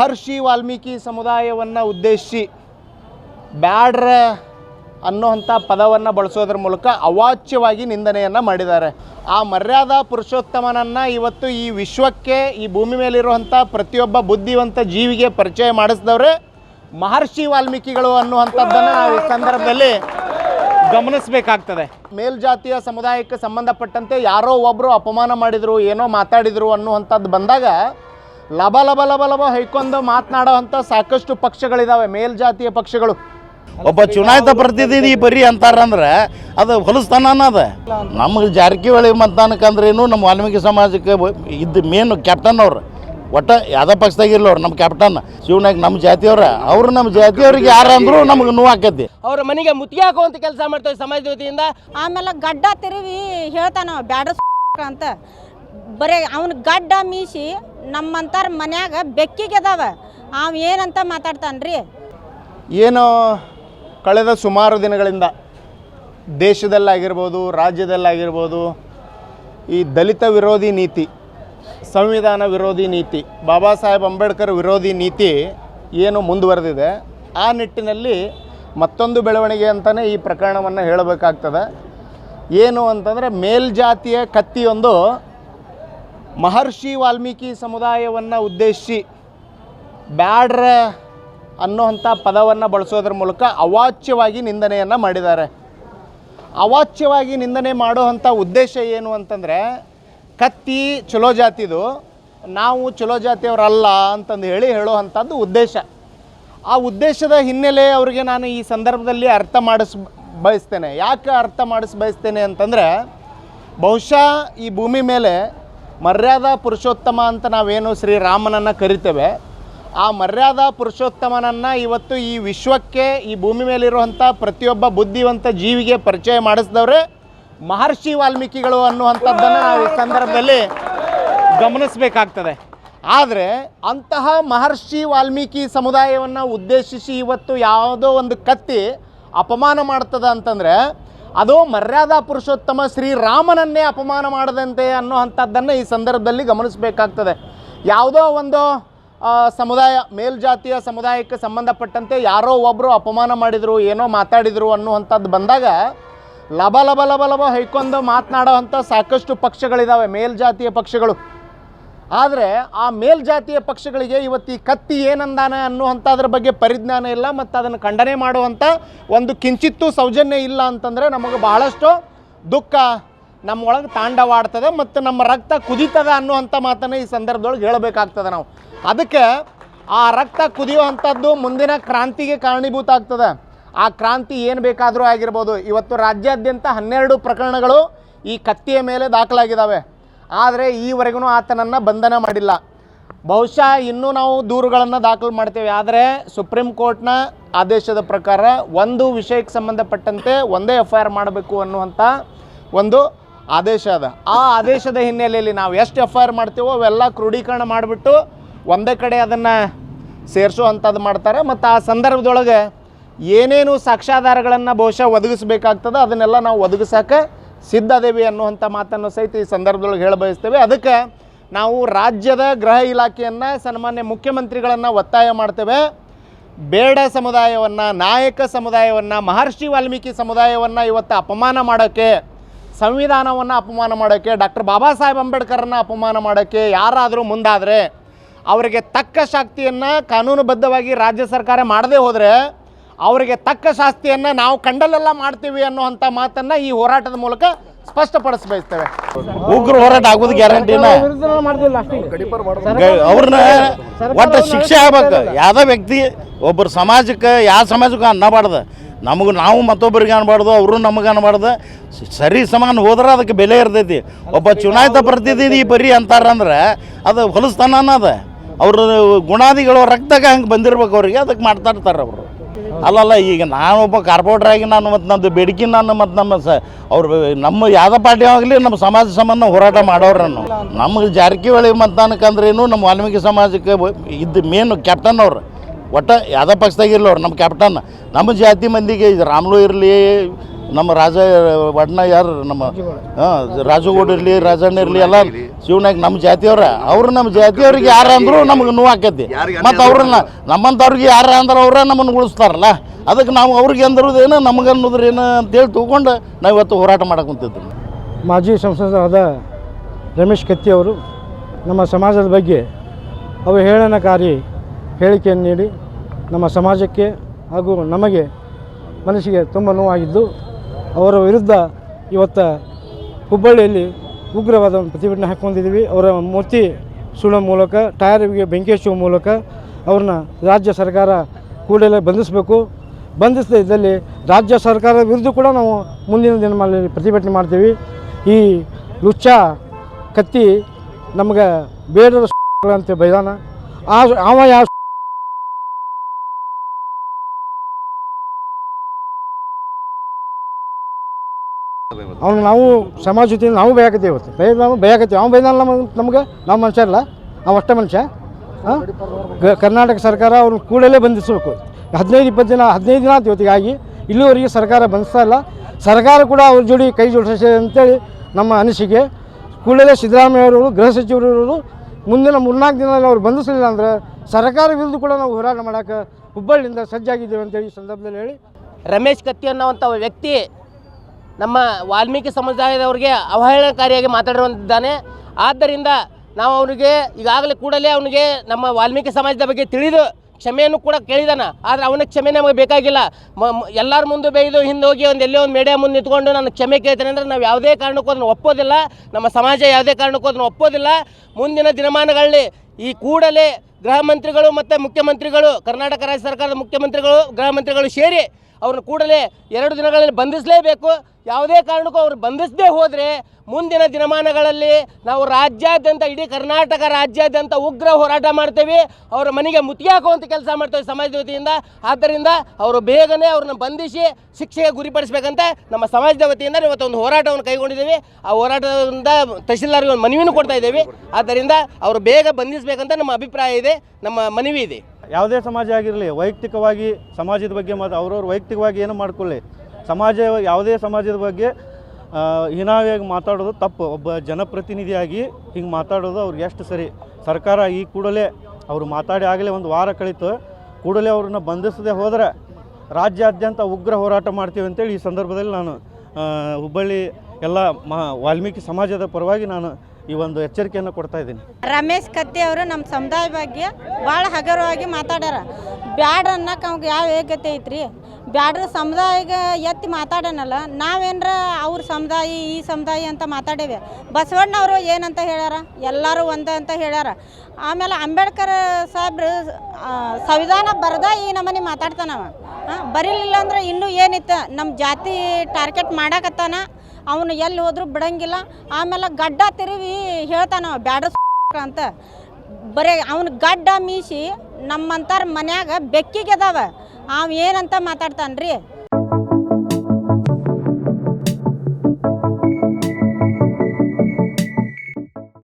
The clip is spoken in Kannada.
ಮಹರ್ಷಿ ವಾಲ್ಮೀಕಿ ಸಮುದಾಯವನ್ನು ಉದ್ದೇಶಿಸಿ ಬ್ಯಾಡ್ರ ಅನ್ನೋವಂಥ ಪದವನ್ನು ಬಳಸೋದ್ರ ಮೂಲಕ ಅವಾಚ್ಯವಾಗಿ ನಿಂದನೆಯನ್ನು ಮಾಡಿದ್ದಾರೆ. ಆ ಮರ್ಯಾದಾ ಪುರುಷೋತ್ತಮನನ್ನು ಇವತ್ತು ಈ ವಿಶ್ವಕ್ಕೆ, ಈ ಭೂಮಿ ಮೇಲಿರುವಂಥ ಪ್ರತಿಯೊಬ್ಬ ಬುದ್ಧಿವಂತ ಜೀವಿಗೆ ಪರಿಚಯ ಮಾಡಿಸಿದವ್ರೆ ಮಹರ್ಷಿ ವಾಲ್ಮೀಕಿಗಳು ಅನ್ನುವಂಥದ್ದನ್ನು ನಾವು ಈ ಸಂದರ್ಭದಲ್ಲಿ ಗಮನಿಸಬೇಕಾಗ್ತದೆ. ಮೇಲ್ಜಾತಿಯ ಸಮುದಾಯಕ್ಕೆ ಸಂಬಂಧಪಟ್ಟಂತೆ ಯಾರೋ ಒಬ್ಬರು ಅಪಮಾನ ಮಾಡಿದರು, ಏನೋ ಮಾತಾಡಿದರು ಅನ್ನುವಂಥದ್ದು ಬಂದಾಗ ಲಬ ಲಬ ಲಬ ಲಬ ಹೈಕೊಂಡು ಮಾತನಾಡೋ ಅಂಥ ಸಾಕಷ್ಟು ಪಕ್ಷಗಳಿದ್ದಾವೆ ಮೇಲ್ಜಾತಿಯ ಪಕ್ಷಗಳು. ಒಬ್ಬ ಚುನಾಯಿತ ಪ್ರತಿನಿಧಿ ಬರೀ ಅಂತಾರಂದ್ರೆ ಅದು ಹೊಲಸ್ತಾನ ಅದ. ನಮಗೆ ಜಾರಕಿಹೊಳಿ ಮತದಾನಕ್ಕಂದ್ರೇನು ನಮ್ಮ ವಾಲ್ಮೀಕಿ ಸಮಾಜಕ್ಕೆ ಇದ್ದ ಮೇನ್ ಕ್ಯಾಪ್ಟನ್ ಅವ್ರು. ಒಟ್ಟು ಯಾವುದೇ ಪಕ್ಷದಾಗ ಅವ್ರು ನಮ್ಮ ಕ್ಯಾಪ್ಟನ್ ಶಿವನಾಗ್ ನಮ್ಮ ಜಾತಿಯವ್ರ. ಅವ್ರು ನಮ್ಮ ಜಾತಿಯವ್ರಿಗೆ ಯಾರಂದ್ರು ನಮ್ಗೆ ನಮಗೆ ನೋವು ಆಕೈತಿ. ಅವ್ರ ಮನೆಗೆ ಮುತ್ತಿಗೆ ಹಾಕುವಂತ ಕೆಲಸ ಮಾಡ್ತೇವೆ ಸಮಾಜ ವತಿಯಿಂದ. ಆಮೇಲೆ ಗಡ್ಡ ತಿರುವಿ ಹೇಳ್ತಾನ ಬ್ಯಾಡ ಅಂತ. ಬರೇ ಅವನ ಗಡ್ಡ ಮೀಸಿ ನಮ್ಮಂತಾರ ಮನ್ಯಾಗ ಬೆಕ್ಕಿಗೆ ಅದಾವ. ಅವ ಏನಂತ ಮಾತಾಡ್ತಾನ್ರಿ? ಏನು ಕಳೆದ ಸುಮಾರು ದಿನಗಳಿಂದ ದೇಶದಲ್ಲಾಗಿರ್ಬೋದು, ರಾಜ್ಯದಲ್ಲಾಗಿರ್ಬೋದು, ಈ ದಲಿತ ವಿರೋಧಿ ನೀತಿ, ಸಂವಿಧಾನ ವಿರೋಧಿ ನೀತಿ, ಬಾಬಾ ಸಾಹೇಬ್ ಅಂಬೇಡ್ಕರ್ ವಿರೋಧಿ ನೀತಿ ಏನು ಮುಂದುವರೆದಿದೆ. ಆ ನಿಟ್ಟಿನಲ್ಲಿ ಮತ್ತೊಂದು ಬೆಳವಣಿಗೆ ಅಂತಲೇ ಈ ಪ್ರಕರಣವನ್ನು ಹೇಳಬೇಕಾಗ್ತದೆ. ಏನು ಅಂತಂದರೆ ಮೇಲ್ಜಾತಿಯ ಕತ್ತಿಯೊಂದು ಮಹರ್ಷಿ ವಾಲ್ಮೀಕಿ ಸಮುದಾಯವನ್ನು ಉದ್ದೇಶಿಸಿ ಬ್ಯಾಡ್ರ ಅನ್ನೋಂಥ ಪದವನ್ನು ಬಳಸೋದ್ರ ಮೂಲಕ ಅವಾಚ್ಯವಾಗಿ ನಿಂದನೆಯನ್ನು ಮಾಡಿದ್ದಾರೆ. ಅವಾಚ್ಯವಾಗಿ ನಿಂದನೆ ಮಾಡುವಂಥ ಉದ್ದೇಶ ಏನು ಅಂತಂದರೆ, ಕತ್ತಿ ಚಲೋ ಜಾತಿದು, ನಾವು ಚಲೋ ಜಾತಿಯವರಲ್ಲ ಅಂತಂದು ಹೇಳಿ ಹೇಳುವಂಥದ್ದು ಉದ್ದೇಶ. ಆ ಉದ್ದೇಶದ ಹಿನ್ನೆಲೆ ಅವರಿಗೆ ನಾನು ಈ ಸಂದರ್ಭದಲ್ಲಿ ಅರ್ಥ ಮಾಡಿಸ್ ಬಯಸ್ತೇನೆ. ಯಾಕೆ ಅರ್ಥ ಮಾಡಿಸ್ ಬಯಸ್ತೇನೆ ಅಂತಂದರೆ, ಬಹುಶಃ ಈ ಭೂಮಿ ಮೇಲೆ ಮರ್ಯಾದಾ ಪುರುಷೋತ್ತಮ ಅಂತ ನಾವೇನು ಶ್ರೀರಾಮನನ್ನು ಕರಿತೇವೆ, ಆ ಮರ್ಯಾದಾ ಪುರುಷೋತ್ತಮನನ್ನು ಇವತ್ತು ಈ ವಿಶ್ವಕ್ಕೆ, ಈ ಭೂಮಿ ಮೇಲಿರುವಂಥ ಪ್ರತಿಯೊಬ್ಬ ಬುದ್ಧಿವಂತ ಜೀವಿಗೆ ಪರಿಚಯ ಮಾಡಿಸಿದವ್ರೆ ಮಹರ್ಷಿ ವಾಲ್ಮೀಕಿಗಳು ಅನ್ನುವಂಥದ್ದನ್ನು ನಾವು ಈ ಸಂದರ್ಭದಲ್ಲಿ ಗಮನಿಸಬೇಕಾಗ್ತದೆ. ಆದರೆ ಅಂತಹ ಮಹರ್ಷಿ ವಾಲ್ಮೀಕಿ ಸಮುದಾಯವನ್ನು ಉದ್ದೇಶಿಸಿ ಇವತ್ತು ಯಾವುದೋ ಒಂದು ಕತ್ತಿ ಅಪಮಾನ ಮಾಡ್ತದೆ ಅಂತಂದರೆ ಅದು ಮರ್ಯಾದಾ ಪುರುಷೋತ್ತಮ ಶ್ರೀರಾಮನನ್ನೇ ಅಪಮಾನ ಮಾಡದಂತೆ ಅನ್ನೋ ಅಂಥದ್ದನ್ನು ಈ ಸಂದರ್ಭದಲ್ಲಿ ಗಮನಿಸಬೇಕಾಗ್ತದೆ. ಯಾವುದೋ ಒಂದು ಸಮುದಾಯ, ಮೇಲ್ಜಾತಿಯ ಸಮುದಾಯಕ್ಕೆ ಸಂಬಂಧಪಟ್ಟಂತೆ ಯಾರೋ ಒಬ್ಬರು ಅಪಮಾನ ಮಾಡಿದರು, ಏನೋ ಮಾತಾಡಿದರು ಅನ್ನುವಂಥದ್ದು ಬಂದಾಗ ಲಬ ಲಬ ಲಬ ಲಬ ಹೈಕೊಂಡು ಮಾತನಾಡೋ ಅಂಥ ಸಾಕಷ್ಟು ಪಕ್ಷಗಳಿದ್ದಾವೆ ಮೇಲ್ಜಾತಿಯ ಪಕ್ಷಗಳು. ಆದರೆ ಆ ಮೇಲ್ಜಾತಿಯ ಪಕ್ಷಗಳಿಗೆ ಇವತ್ತು ಈ ಕತ್ತಿ ಏನಂದಾನೆ ಅನ್ನುವಂಥದ್ರ ಬಗ್ಗೆ ಪರಿಜ್ಞಾನ ಇಲ್ಲ, ಮತ್ತು ಅದನ್ನು ಖಂಡನೆ ಮಾಡುವಂಥ ಒಂದು ಕಿಂಚಿತ್ತೂ ಸೌಜನ್ಯ ಇಲ್ಲ ಅಂತಂದರೆ ನಮಗೆ ಬಹಳಷ್ಟು ದುಃಖ ನಮ್ಮೊಳಗೆ ತಾಂಡವಾಡ್ತದೆ ಮತ್ತು ನಮ್ಮ ರಕ್ತ ಕುದೀತದ ಅನ್ನುವಂಥ ಮಾತನ್ನು ಈ ಸಂದರ್ಭದೊಳಗೆ ಹೇಳಬೇಕಾಗ್ತದೆ ನಾವು. ಅದಕ್ಕೆ ಆ ರಕ್ತ ಕುದಿಯುವಂಥದ್ದು ಮುಂದಿನ ಕ್ರಾಂತಿಗೆ ಕಾರಣೀಭೂತ ಆಗ್ತದೆ ಆ ಕ್ರಾಂತಿ ಏನು ಬೇಕಾದರೂ ಆಗಿರ್ಬೋದು. ಇವತ್ತು ರಾಜ್ಯಾದ್ಯಂತ ಹನ್ನೆರಡು ಪ್ರಕರಣಗಳು ಈ ಕತ್ತಿಯ ಮೇಲೆ ದಾಖಲಾಗಿದ್ದಾವೆ ಆದರೆ ಈವರೆಗೂ ಆತನನ್ನು ಬಂಧನ ಮಾಡಿಲ್ಲ. ಬಹುಶಃ ಇನ್ನೂ ನಾವು ದೂರುಗಳನ್ನು ದಾಖಲು ಮಾಡ್ತೇವೆ. ಆದರೆ ಸುಪ್ರೀಂ ಕೋರ್ಟ್ನ ಆದೇಶದ ಪ್ರಕಾರ ಒಂದು ವಿಷಯಕ್ಕೆ ಸಂಬಂಧಪಟ್ಟಂತೆ ಒಂದೇ ಎಫ್ ಐ ಆರ್ ಮಾಡಬೇಕು ಅನ್ನುವಂಥ ಒಂದು ಆದೇಶ ಅದ. ಆ ಆದೇಶದ ಹಿನ್ನೆಲೆಯಲ್ಲಿ ನಾವು ಎಷ್ಟು ಎಫ್ ಐ ಆರ್ ಮಾಡ್ತೀವೋ ಅವೆಲ್ಲ ಕ್ರೋಢೀಕರಣ ಮಾಡಿಬಿಟ್ಟು ಒಂದೇ ಕಡೆ ಅದನ್ನು ಸೇರಿಸೋ ಅಂಥದ್ದು ಮಾಡ್ತಾರೆ. ಮತ್ತು ಆ ಸಂದರ್ಭದೊಳಗೆ ಏನೇನು ಸಾಕ್ಷ್ಯಾಧಾರಗಳನ್ನು ಬಹುಶಃ ಒದಗಿಸ್ಬೇಕಾಗ್ತದೆ ಅದನ್ನೆಲ್ಲ ನಾವು ಒದಗಿಸೋಕೆ ಸಿದ್ಧ ಅದೇವಿ ಅನ್ನುವಂಥ ಮಾತನ್ನು ಸಹಿತ ಈ ಸಂದರ್ಭದೊಳಗೆ ಹೇಳ ಬಯಸ್ತೇವೆ ಅದಕ್ಕೆ ನಾವು ರಾಜ್ಯದ ಗೃಹ ಇಲಾಖೆಯನ್ನು, ಸನ್ಮಾನ್ಯ ಮುಖ್ಯಮಂತ್ರಿಗಳನ್ನು ಒತ್ತಾಯ ಮಾಡ್ತೇವೆ. ಬೇಡ ಸಮುದಾಯವನ್ನು, ನಾಯಕ ಸಮುದಾಯವನ್ನು, ಮಹರ್ಷಿ ವಾಲ್ಮೀಕಿ ಸಮುದಾಯವನ್ನು ಇವತ್ತು ಅಪಮಾನ ಮಾಡೋಕ್ಕೆ, ಸಂವಿಧಾನವನ್ನು ಅಪಮಾನ ಮಾಡೋಕ್ಕೆ, ಡಾಕ್ಟರ್ ಬಾಬಾ ಸಾಹೇಬ್ ಅಂಬೇಡ್ಕರನ್ನು ಅಪಮಾನ ಮಾಡೋಕ್ಕೆ ಯಾರಾದರೂ ಮುಂದಾದರೆ, ಅವರಿಗೆ ತಕ್ಕ ಶಕ್ತಿಯನ್ನು ಕಾನೂನುಬದ್ಧವಾಗಿ ರಾಜ್ಯ ಸರ್ಕಾರ ಮಾಡದೇ ಹೋದರೆ ಅವರಿಗೆ ತಕ್ಕ ಶಾಸ್ತಿಯನ್ನು ನಾವು ಕಂಡಲ್ಲೆಲ್ಲ ಮಾಡ್ತೀವಿ ಅನ್ನುವಂಥ ಮಾತನ್ನು ಈ ಹೋರಾಟದ ಮೂಲಕ ಸ್ಪಷ್ಟಪಡಿಸಬಯಸ್ತೇವೆ ಉಗ್ರ ಹೋರಾಟ ಆಗೋದು ಗ್ಯಾರಂಟಿನ ಅವ್ರನ್ನ ಒಟ್ಟು ಶಿಕ್ಷೆ ಆಗ್ಬೇಕು. ಯಾವ ವ್ಯಕ್ತಿ ಒಬ್ಬರು ಸಮಾಜಕ್ಕೆ ಯಾವ ಸಮಾಜಕ್ಕೂ ಅನ್ನಬಾರ್ದು. ನಮಗೆ ನಾವು ಮತ್ತೊಬ್ಬರಿಗೆ ಅನ್ಬಾರ್ದು ಅವರು ನಮಗೆ ಅನ್ಬಾರ್ದು ಸರಿ ಸಮಾನ ಹೋದ್ರೆ ಅದಕ್ಕೆ ಬೆಲೆ ಇರ್ತೈತಿ. ಒಬ್ಬ ಚುನಾಯಿತ ಪ್ರತಿನಿಧಿ ಬರೀ ಅಂತಾರಂದ್ರೆ ಅದು ಹೊಲಸ್ತಾನ ಅದ. ಅವರು ಗುಣಾದಿಗಳು ರಕ್ತಕ್ಕೆ ಹಂಗೆ ಬಂದಿರ್ಬೇಕು ಅವರಿಗೆ ಅದಕ್ಕೆ ಮಾಡ್ತಾ ಇರ್ತಾರೆ ಅವರು. ಅಲ್ಲಲ್ಲ, ಈಗ ನಾನೊಬ್ಬ ಕಾರ್ಪೊರೇಟರ್ ಆಗಿ ನಾನು ಮತ್ತು ನಮ್ಮದು ಬೇಡಿಕೆ ನಾನು ಮತ್ತು ನಮ್ಮ ಸ ಅವ್ರು ನಮ್ಮ ಯಾವುದೇ ಪಾರ್ಟಿ ಆಗಲಿ ನಮ್ಮ ಸಮಾಜ ಸಂಬಂಧ ಹೋರಾಟ ಮಾಡೋರನ್ನು ನಮಗೆ ಜಾರಕಿಹೊಳಿ ಮತದಾನಕ್ಕಂದ್ರೇನು ನಮ್ಮ ವಾಲ್ಮೀಕಿ ಸಮಾಜಕ್ಕೆ ಇದು ಇದ್ದ ಮೇನ್ ಕ್ಯಾಪ್ಟನ್ ಅವ್ರು. ಒಟ್ಟು ಯಾವುದೇ ಪಕ್ಷದಾಗಿರ್ಲಿ ಅವ್ರು ನಮ್ಮ ಕ್ಯಾಪ್ಟನ್ ನಮ್ಮ ಜಾತಿ ಮಂದಿಗೆ ಇದು ರಾಮ್ಲು ಇರಲಿ ನಮ್ಮ ರಾಜ ಒಡ್ನ ಯಾರು ನಮ್ಮ ಹಾಂ ರಾಜುಗೌಡ ಇರಲಿ ರಾಜಣ್ಣ ಇರಲಿ ಎಲ್ಲ ಶಿವನಾಗ್ ನಮ್ಮ ಜಾತಿಯವ್ರ. ಅವ್ರು ನಮ್ಮ ಜಾತಿಯವ್ರಿಗೆ ಯಾರು ಅಂದ್ರು ನಮಗೆ ನೋವು ಆಕೈತಿ. ಮತ್ತು ಅವ್ರನ್ನ ನಮ್ಮಂಥವ್ರಿಗೆ ಯಾರು ಅಂದ್ರೆ ಅವ್ರ ನಮ್ಮನ್ನು ಉಳಿಸ್ತಾರಲ್ಲ? ಅದಕ್ಕೆ ನಾವು ಅವ್ರಿಗೆ ಅಂದ್ರದೇನು ನಮಗೆ ಅನ್ನೋದ್ರೇನು ಅಂತೇಳಿ ತಿಳ್ಕೊಂಡು ನಾವು ಇವತ್ತು ಹೋರಾಟ ಮಾಡಕ್ಕೆ ಕುಂತಿದ್ವಿ. ಮಾಜಿ ಸಂಸದರಾದ ರಮೇಶ್ ಕತ್ತಿ ಅವರು ನಮ್ಮ ಸಮಾಜದ ಬಗ್ಗೆ ಅವಹೇಳನಕಾರಿ ಹೇಳಿಕೆಯನ್ನು ನೀಡಿ ನಮ್ಮ ಸಮಾಜಕ್ಕೆ ಹಾಗೂ ನಮಗೆ ಮನಸ್ಸಿಗೆ ತುಂಬ ನೋವಾಗಿದ್ದು ಅವರ ವಿರುದ್ಧ ಇವತ್ತು ಹುಬ್ಬಳ್ಳಿಯಲ್ಲಿ ಉಗ್ರವಾದ ಒಂದು ಪ್ರತಿಭಟನೆ ಹಾಕ್ಕೊಂಡಿದ್ದೀವಿ. ಅವರ ಮೂರ್ತಿ ಸುಳ್ಳ ಮೂಲಕ ಟಯರ್ಗೆ ಬೆಂಕಿ ಹಚ್ಚುವ ಮೂಲಕ ಅವ್ರನ್ನ ರಾಜ್ಯ ಸರ್ಕಾರ ಕೂಡಲೇ ಬಂಧಿಸಬೇಕು. ಬಂಧಿಸದೇ ಇದ್ದಲ್ಲಿ ರಾಜ್ಯ ಸರ್ಕಾರದ ವಿರುದ್ಧ ಕೂಡ ನಾವು ಮುಂದಿನ ದಿನಮಾನದಲ್ಲಿ ಪ್ರತಿಭಟನೆ ಮಾಡ್ತೀವಿ. ಈ ಲುಚ್ಚ ಕತ್ತಿ ನಮಗೆ ಬೇಡರ ಅಂತ ಬೈದಾನ. ಆ ಅವ ಯಾವ ಅವ್ನು ನಾವು ಸಮಾಜ ಜೊತೆ ನಾವು ಬಯಕತ್ತೀವಿ ಇವತ್ತು. ಬೈ ನಾವು ಬಯಕತ್ತೀವಿ ಅವ್ನು ಬೈದಾನ ನಮಗೆ ನಮ್ಗೆ ನಾವು ಮನುಷ್ಯ ಇಲ್ಲ ನಾವು ಅಷ್ಟೇ ಮನುಷ್ಯ. ಹಾಂ? ಕರ್ನಾಟಕ ಸರ್ಕಾರ ಅವ್ರನ್ನ ಕೂಡಲೇ ಬಂಧಿಸಬೇಕು. ಹದಿನೈದು ಇಪ್ಪತ್ತು ದಿನ ಹದಿನೈದು ದಿನ ಆಯ್ತು ಇವತ್ತಿಗಾಗಿ. ಇಲ್ಲಿವರೆಗೆ ಸರ್ಕಾರ ಬಂಧಿಸ್ತಾ ಇಲ್ಲ. ಸರ್ಕಾರ ಕೂಡ ಅವ್ರ ಜೋಡಿ ಕೈ ಜೋಡಿಸಿದೆ ಅಂತೇಳಿ ನಮ್ಮ ಅನಿಸಿಕೆ. ಕೂಡಲೇ ಸಿದ್ದರಾಮಯ್ಯವರು ಗೃಹ ಸಚಿವರು ಮುಂದಿನ ಮೂರ್ನಾಲ್ಕು ದಿನದಲ್ಲಿ ಅವ್ರು ಬಂಧಿಸಲಿಲ್ಲ ಅಂದರೆ ಸರ್ಕಾರ ವಿರುದ್ಧ ಕೂಡ ನಾವು ಹೋರಾಟ ಮಾಡೋಕೆ ಹುಬ್ಬಳ್ಳಿಯಿಂದ ಸಜ್ಜಾಗಿದ್ದೇವೆ ಅಂತೇಳಿ ಈ ಸಂದರ್ಭದಲ್ಲಿ ಹೇಳಿ. ರಮೇಶ್ ಕತ್ತಿ ಅನ್ನೋವಂಥ ವ್ಯಕ್ತಿ ನಮ್ಮ ವಾಲ್ಮೀಕಿ ಸಮುದಾಯದವ್ರಿಗೆ ಅವಹೇಳನಕಾರಿಯಾಗಿ ಮಾತಾಡಿರುವಂತಿದ್ದಾನೆ. ಆದ್ದರಿಂದ ನಾವು ಅವನಿಗೆ ಈಗಾಗಲೇ ಕೂಡಲೇ ಅವನಿಗೆ ನಮ್ಮ ವಾಲ್ಮೀಕಿ ಸಮಾಜದ ಬಗ್ಗೆ ತಿಳಿದು ಕ್ಷಮೆಯನ್ನು ಕೂಡ ಕೇಳಿದಾನ. ಆದರೆ ಅವನ ಕ್ಷಮೆ ನಮಗೆ ಬೇಕಾಗಿಲ್ಲ. ಮ- ಎಲ್ಲರ ಮುಂದೆ ಬೈದು ಹಿಂದೆ ಹೋಗಿ ಒಂದು ಎಲ್ಲೇ ಒಂದು ಮೀಡಿಯಾ ಮುಂದೆ ನಿಂತ್ಕೊಂಡು ನಾನು ಕ್ಷಮೆ ಕೇಳ್ತೇನೆ ಅಂದರೆ ನಾವು ಯಾವುದೇ ಕಾರಣಕ್ಕೂ ಅದನ್ನು ಒಪ್ಪೋದಿಲ್ಲ. ನಮ್ಮ ಸಮಾಜ ಯಾವುದೇ ಕಾರಣಕ್ಕೂ ಅದನ್ನು ಒಪ್ಪೋದಿಲ್ಲ. ಮುಂದಿನ ದಿನಮಾನಗಳಲ್ಲಿ ಈ ಕೂಡಲೇ ಗೃಹ ಮಂತ್ರಿಗಳು ಮತ್ತು ಮುಖ್ಯಮಂತ್ರಿಗಳು, ಕರ್ನಾಟಕ ರಾಜ್ಯ ಸರ್ಕಾರದ ಮುಖ್ಯಮಂತ್ರಿಗಳು ಗೃಹ ಮಂತ್ರಿಗಳು ಸೇರಿ ಅವ್ರನ್ನ ಕೂಡಲೇ ಎರಡು ದಿನಗಳಲ್ಲಿ ಬಂಧಿಸಲೇಬೇಕು. ಯಾವುದೇ ಕಾರಣಕ್ಕೂ ಅವರು ಬಂಧಿಸದೇ ಹೋದರೆ ಮುಂದಿನ ದಿನಮಾನಗಳಲ್ಲಿ ನಾವು ರಾಜ್ಯಾದ್ಯಂತ, ಇಡೀ ಕರ್ನಾಟಕ ರಾಜ್ಯಾದ್ಯಂತ ಉಗ್ರ ಹೋರಾಟ ಮಾಡ್ತೇವೆ. ಅವರ ಮನೆಗೆ ಮುತ್ತಿಗೆ ಹಾಕುವಂಥ ಕೆಲಸ ಮಾಡ್ತೇವೆ ಸಮಾಜದ ವತಿಯಿಂದ. ಆದ್ದರಿಂದ ಅವರು ಬೇಗನೆ ಅವ್ರನ್ನ ಬಂಧಿಸಿ ಶಿಕ್ಷೆಗೆ ಗುರಿಪಡಿಸಬೇಕಂತ ನಮ್ಮ ಸಮಾಜದ ವತಿಯಿಂದ ಇವತ್ತೊಂದು ಹೋರಾಟವನ್ನು ಕೈಗೊಂಡಿದ್ದೀವಿ. ಆ ಹೋರಾಟದಿಂದ ತಹಶೀಲ್ದಾರ್ಗೆ ಒಂದು ಮನವಿನೂ ಕೊಡ್ತಾ ಇದ್ದೀವಿ. ಆದ್ದರಿಂದ ಅವರು ಬೇಗ ಬಂಧಿಸಬೇಕಂತ ನಮ್ಮ ಅಭಿಪ್ರಾಯ ಇದೆ. ನಮ್ಮ ಮನವಿ ಇದೆ. ಯಾವುದೇ ಸಮಾಜ ಆಗಿರಲಿ, ವೈಯಕ್ತಿಕವಾಗಿ ಸಮಾಜದ ಬಗ್ಗೆ ಮತ್ತು ಅವ್ರವ್ರು ವೈಯಕ್ತಿಕವಾಗಿ ಏನು ಮಾಡ್ಕೊಳ್ಳಿ. ಸಮಾಜ ಯಾವುದೇ ಸಮಾಜದ ಬಗ್ಗೆ ಹೀನಾವಿಯಾಗಿ ಮಾತಾಡೋದು ತಪ್ಪು. ಒಬ್ಬ ಜನಪ್ರತಿನಿಧಿಯಾಗಿ ಹಿಂಗೆ ಮಾತಾಡೋದು ಅವ್ರಿಗೆ ಎಷ್ಟು ಸರಿ. ಸರ್ಕಾರ ಈ ಕೂಡಲೇ ಅವರು ಮಾತಾಡಿ ಆಗಲೇ ಒಂದು ವಾರ ಕಳೀತು. ಕೂಡಲೇ ಅವ್ರನ್ನ ಬಂಧಿಸದೆ ಹೋದರೆ ರಾಜ್ಯಾದ್ಯಂತ ಉಗ್ರ ಹೋರಾಟ ಮಾಡ್ತೀವಿ ಅಂತೇಳಿ ಈ ಸಂದರ್ಭದಲ್ಲಿ ನಾನು ಹುಬ್ಬಳ್ಳಿ ಎಲ್ಲ ಮಾ ವಾಲ್ಮೀಕಿ ಸಮಾಜದ ಪರವಾಗಿ ನಾನು ಈ ಒಂದು ಎಚ್ಚರಿಕೆಯನ್ನು ಕೊಡ್ತಾ ಇದ್ದೀನಿ. ರಮೇಶ್ ಕತ್ತಿ ಅವರು ನಮ್ಮ ಸಮುದಾಯ ಬಗ್ಗೆ ಭಾಳ ಹಗರವಾಗಿ ಮಾತಾಡ್ಯಾರ ಬ್ಯಾಡ್ರ ಅನ್ನಕ್ಕೆ ಅವ್ಗೆ ಯಾವ ಯೋಗ್ಯತೆ ಐತ್ರಿ? ಬ್ಯಾಡ್ರ ಸಮುದಾಯಗ ಎತ್ತಿ ಮಾತಾಡನಲ್ಲ, ನಾವೇನ್ರ ಅವ್ರ ಸಮುದಾಯ, ಈ ಸಮುದಾಯ ಅಂತ ಮಾತಾಡೇವೆ. ಬಸವಣ್ಣವರು ಏನಂತ ಹೇಳ್ಯಾರ? ಎಲ್ಲರೂ ಒಂದೇ ಅಂತ ಹೇಳ್ಯಾರ. ಆಮೇಲೆ ಅಂಬೇಡ್ಕರ್ ಸಾಹೇಬ್ರು ಸಂವಿಧಾನ ಬರೆದ ಈ ನಮ್ಮನೆ ಮಾತಾಡ್ತಾನವ. ಹಾಂ, ಬರೀಲಿಲ್ಲ ಅಂದ್ರೆ ಇನ್ನೂ ಏನಿತ್ತು? ನಮ್ಮ ಜಾತಿ ಟಾರ್ಗೆಟ್ ಮಾಡಾಕತ್ತಾನ. ಅವನು ಎಲ್ಲಿ ಹೋದ್ರೂ ಬಿಡಂಗಿಲ್ಲ. ಆಮೇಲೆ ಗಡ್ಡ ತಿರುವಿ ಹೇಳ್ತಾನ ಬ್ಯಾಡ ಅಂತ. ಬರೇ ಅವನ ಗಡ್ಡ ಮೀಸಿ ನಮ್ಮಂತಾರ ಮನ್ಯಾಗ ಬೆಕ್ಕಿಗೆ ಅದಾವ. ಅವ ಏನಂತ ಮಾತಾಡ್ತಾನ್ರಿ?